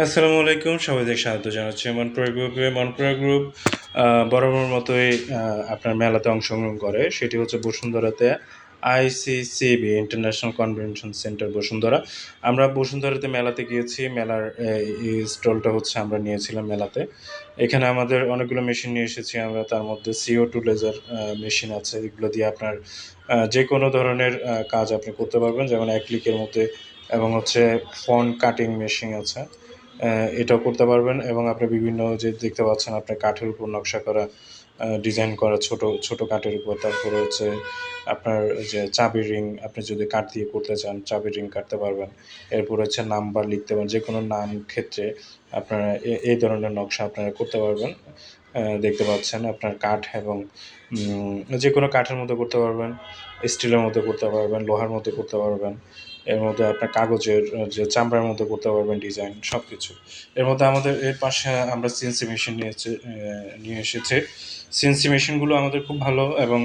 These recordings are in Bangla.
আসসালামু আলাইকুম, সবাইকে স্বাগত জানাচ্ছি মনপুরা গ্রুপে। মনপুরা গ্রুপ বরাবর মতোই আপনার মেলাতে অংশগ্রহণ করে। সেটি হচ্ছে বসুন্ধরাতে ICCB International Convention Centre Bashundhara. আমরা বসুন্ধরাতে মেলাতে গিয়েছি। মেলার স্টলটা হচ্ছে আমরা নিয়েছিলাম মেলাতে। এখানে আমাদের অনেকগুলো মেশিন নিয়ে এসেছি আমরা। তার মধ্যে সিও টু লেজার মেশিন আছে। এগুলো দিয়ে আপনার যে কোনো ধরনের কাজ আপনি করতে পারবেন। যেমন এক ক্লিকের মধ্যে এবং হচ্ছে ফন কাটিং মেশিন আছে। এটাও করতে পারবেন এবং আপনি বিভিন্ন যে দেখতে পাচ্ছেন আপনার কাঠের উপর নকশা করা ডিজাইন করা ছোট ছোট কাঠের উপর, তারপরে হচ্ছে আপনার যে চাবি রিং আপনি যদি কাঠ দিয়ে করতে চান চাবি রিং কাটতে পারবেন। এরপর হচ্ছে নাম্বার লিখতে পারেন যে কোনো নাম ক্ষেত্রে আপনারা এই ধরনের নকশা আপনারা করতে পারবেন। দেখতে পাচ্ছেন আপনার কাঠ এবং যে কোনো কাঠের মধ্যে করতে পারবেন স্টিলের মধ্যে করতে পারবেন, লোহার মধ্যে করতে পারবেন। এর মধ্যে আপনার কাগজের যে চামড়ার মধ্যে করতে পারবেন ডিজাইন সব কিছু এর মধ্যে আমাদের, এর পাশে আমরা সিএনসি মেশিন নিয়েছে নিয়ে এসেছে। সিএনসি মেশিনগুলো আমাদের খুব ভালো এবং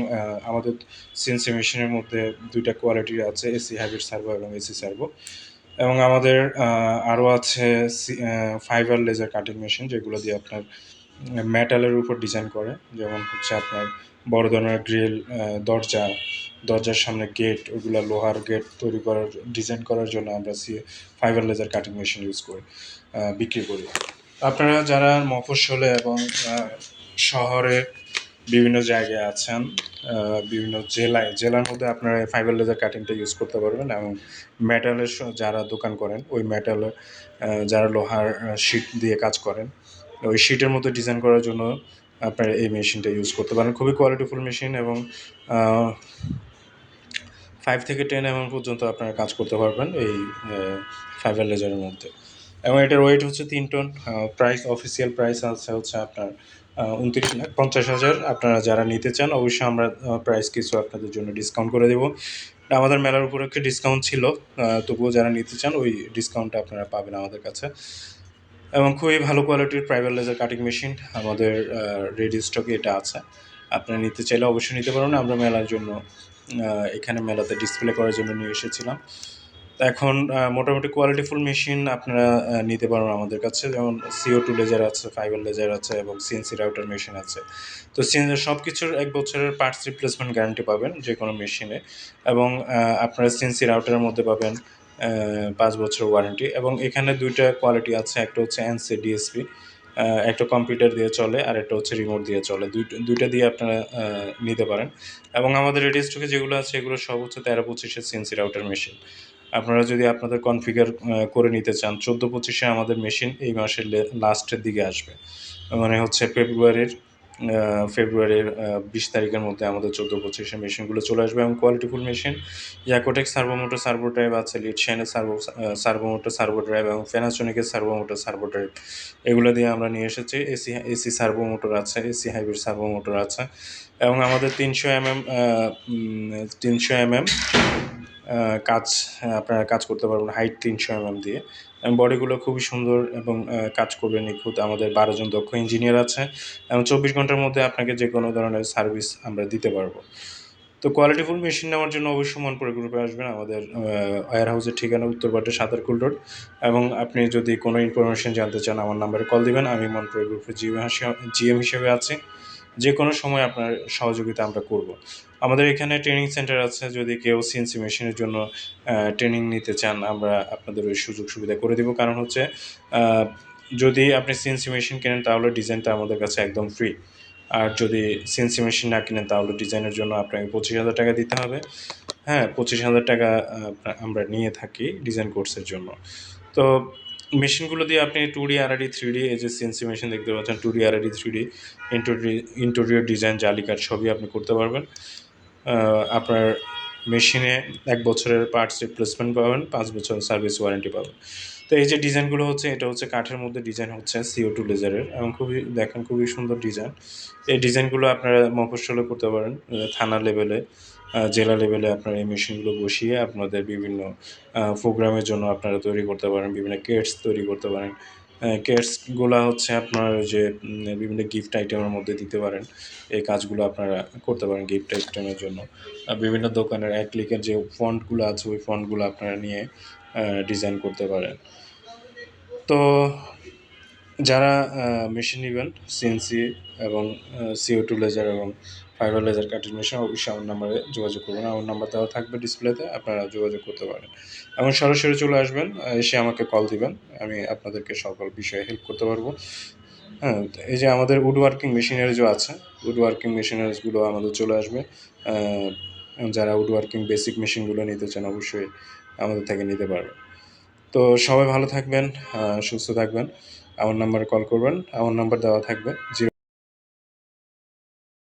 আমাদের সিএনসি মেশিনের মধ্যে দুইটা কোয়ালিটি আছে এসি হাইব্রিড সার্ভো এবং এসি সার্ভো এবং আমাদের আরও আছে ফাইবার লেজার কাটিং মেশিন যেগুলো দিয়ে আপনার মেটালের উপর ডিজাইন করে। যেমন হচ্ছে আপনার বড় ধরনের গ্রিল দরজা, দরজার সামনে গেট ওগুলো লোহার গেট তৈরি করার ডিজাইন করার জন্য আমরা C fibre laser cutting machine use করি বিক্রি করি। আপনারা যারা মফস্বলে এবং শহরে বিভিন্ন জায়গায় আছেন বিভিন্ন জেলায়, জেলার মধ্যে আপনারা ফাইবার লেজার কাটিংটা ইউজ করতে পারবেন এবং মেটালের যারা দোকান করেন, ওই মেটালের যারা লোহার শিট দিয়ে কাজ করেন, ওই শিটের মধ্যে ডিজাইন করার জন্য আপনারা এই মেশিনটা ইউজ করতে পারেন। খুবই কোয়ালিটিফুল মেশিন এবং ফাইভ থেকে টেন এম পর্যন্ত আপনারা কাজ করতে পারবেন এই ফাইবার লেজারের মধ্যে। এবং এটার ওয়েট হচ্ছে তিন টন প্রাইস অফিসিয়াল প্রাইস আছে হচ্ছে আপনার উনত্রিশ লাখ পঞ্চাশ হাজার। আপনারা যারা নিতে চান, অবশ্যই আমরা প্রাইস কিছু আপনাদের জন্য ডিসকাউন্ট করে দেবো। আমাদের মেলার উপলক্ষে ডিসকাউন্ট ছিল তবুও যারা নিতে চান, ওই ডিসকাউন্টটা আপনারা পাবেন আমাদের কাছে। এবং খুবই ভালো কোয়ালিটির প্রাইভেট লেজার কাটিং মেশিন আমাদের রেডি স্টকে এটা আছে। আপনারা নিতে চাইলে অবশ্যই নিতে পারবেন আমরা মেলার জন্য এখানে মেলাতে ডিসপ্লে করার জন্য নিয়ে এসেছিলাম। এখন মোটামুটি কোয়ালিটিফুল মেশিন আপনারা নিতে পারবেন আমাদের কাছে। যেমন সিও টু লেজার আছে ফাইবার লেজার আছে এবং সিএনসি রাউটার মেশিন আছে। তো সিএনসি সব কিছুর এক বছরের পার্টস রিপ্লেসমেন্ট গ্যারান্টি পাবেন যে কোনো মেশিনে এবং আপনারা সিএনসি রাউটারের মধ্যে পাবেন পাঁচ বছর ওয়ারেন্টি এবং এখানে দুইটা কোয়ালিটি আছে, একটা হচ্ছে এনসি ডিএসপি একটা কম্পিউটার দিয়ে চলে আর একটা হচ্ছে রিমোট দিয়ে চলে। দুইটা দুইটা দিয়ে আপনারা নিতে পারেন। এবং আমাদের রেডি স্টকে যেগুলো আছে, এগুলো সব হচ্ছে তেরো পঁচিশের সিএনসি রাউটার মেশিন আপনারা যদি আপনাদের কনফিগার করে নিতে চান, চোদ্দ পঁচিশে আমাদের মেশিন এই মাসের লাস্টের দিকে আসবে। মানে হচ্ছে ফেব্রুয়ারির ফেব্রুয়ারির বিশ তারিখের মধ্যে আমাদের চোদ্দ পঁচিশে মেশিনগুলো চলে আসবে এবং qualityful machine Yakotec servo motor servo drive আছে Lead শাইনের servo servo motor servo drive এবং ফেনাসনিকের সার্ভো মোটর সার্ভো ড্রাইভ এগুলো দিয়ে আমরা নিয়ে এসেছি এসি এসি সার্ভো মোটর আছে এসি হাইব্রিড সার্ভো মোটর আছে। এবং আমাদের তিনশো এমএম তিনশো এমএম কাজ, আপনারা কাজ করতে পারবেন হাইট তিনশো এমএম দিয়ে। বডিগুলো খুবই সুন্দর এবং কাজ করবে নিখুঁত। আমাদের বারো জন দক্ষ ইঞ্জিনিয়ার আছে এবং চব্বিশ ঘণ্টার মধ্যে আপনাকে যে কোনো ধরনের সার্ভিস আমরা দিতে পারব। তো কোয়ালিটিফুল মেশিন নেওয়ার জন্য অবশ্যই মনপুরে গ্রুপে আসবেন। আমাদের ওয়ার হাউসের ঠিকানা উত্তরপাটে সাতারকুল রোড এবং আপনি যদি কোনো ইনফরমেশন জানতে চান, আমার নাম্বারে কল দিবেন। আমি মনপুরে গ্রুপে জিএম জিএম হিসেবে আছি। যে কোনো সময় আপনার সহযোগিতা আমরা করব। আমাদের এখানে ট্রেনিং সেন্টার আছে, যদি কেউ সিএনসি মেশিনের জন্য ট্রেনিং নিতে চান, আমরা আপনাদের ওই সুযোগ সুবিধা করে দিব। কারণ হচ্ছে যদি আপনি সিএনসি মেশিন কেনেন, তাহলে ডিজাইনটা আমাদের কাছে একদম ফ্রি আর যদি সিএনসি মেশিন না কিনেন, তাহলে ডিজাইনের জন্য আপনাকে পঁচিশ হাজার টাকা দিতে হবে। হ্যাঁ পঁচিশ হাজার টাকা আমরা নিয়ে থাকি ডিজাইন কোর্সের জন্য। তো মেশিনগুলো দিয়ে আপনি টু ডি আর ডি থ্রি ডি এই যে সিএনসি মেশিন দেখতে পাচ্ছেন টু ডি আর D three D interior design জালিকার সবই আপনি করতে পারবেন। আপনার মেশিনে এক বছরের পার্টস রিপ্লেসমেন্ট পাবেন, পাঁচ বছর সার্ভিস ওয়ারেন্টি পাবেন। তো এই যে ডিজাইনগুলো হচ্ছে, এটা হচ্ছে কাঠের মধ্যে ডিজাইন হচ্ছে সিও টু লেজারের এবং খুবই, দেখেন খুবই সুন্দর ডিজাইন। এই ডিজাইনগুলো আপনারা মফস্বলে করতে পারেন থানা লেভেলে জেলা লেভেলে আপনারা এই মেশিনগুলো বসিয়ে আপনাদের বিভিন্ন প্রোগ্রামের জন্য আপনারা তৈরি করতে পারেন, বিভিন্ন কেটস তৈরি করতে পারেন। কেটসগুলো হচ্ছে আপনার যে বিভিন্ন গিফট আইটেমের মধ্যে দিতে পারেন। এই কাজগুলো আপনারা করতে পারেন গিফট আইটেমের জন্য। বিভিন্ন দোকানের এক লিখের যে ফন্টগুলো আছে, ওই ফন্টগুলো আপনারা নিয়ে ডিজাইন করতে পারেন। তো যারা মেশিন নেবেন সিএনসি এবং সিও টু লেজার এবং ফাইবার লেজার মেশিন অবশ্যই আমার নাম্বারে যোগাযোগ করবেন। আমার নাম্বার দেওয়া থাকবে ডিসপ্লেতে আপনারা যোগাযোগ করতে পারেন। এবং সরাসরি চলে আসবেন, এসে আমাকে কল দিবেন, আমি আপনাদেরকে সকল বিষয়ে হেল্প করতে পারব। হ্যাঁ এই যে আমাদের উড ওয়ার্কিং মেশিনারিজও আছে উড ওয়ার্কিং মেশিনারিজগুলো আমাদের চলে আসবে। যারা উড ওয়ার্কিং বেসিক মেশিনগুলো নিতে চান, অবশ্যই আমাদের থেকে নিতে পারবে তো সবাই ভালো থাকবেন সুস্থ থাকবেন। আমার নাম্বারে কল করবেন। আমার নাম্বার দেওয়া থাকবে জিরো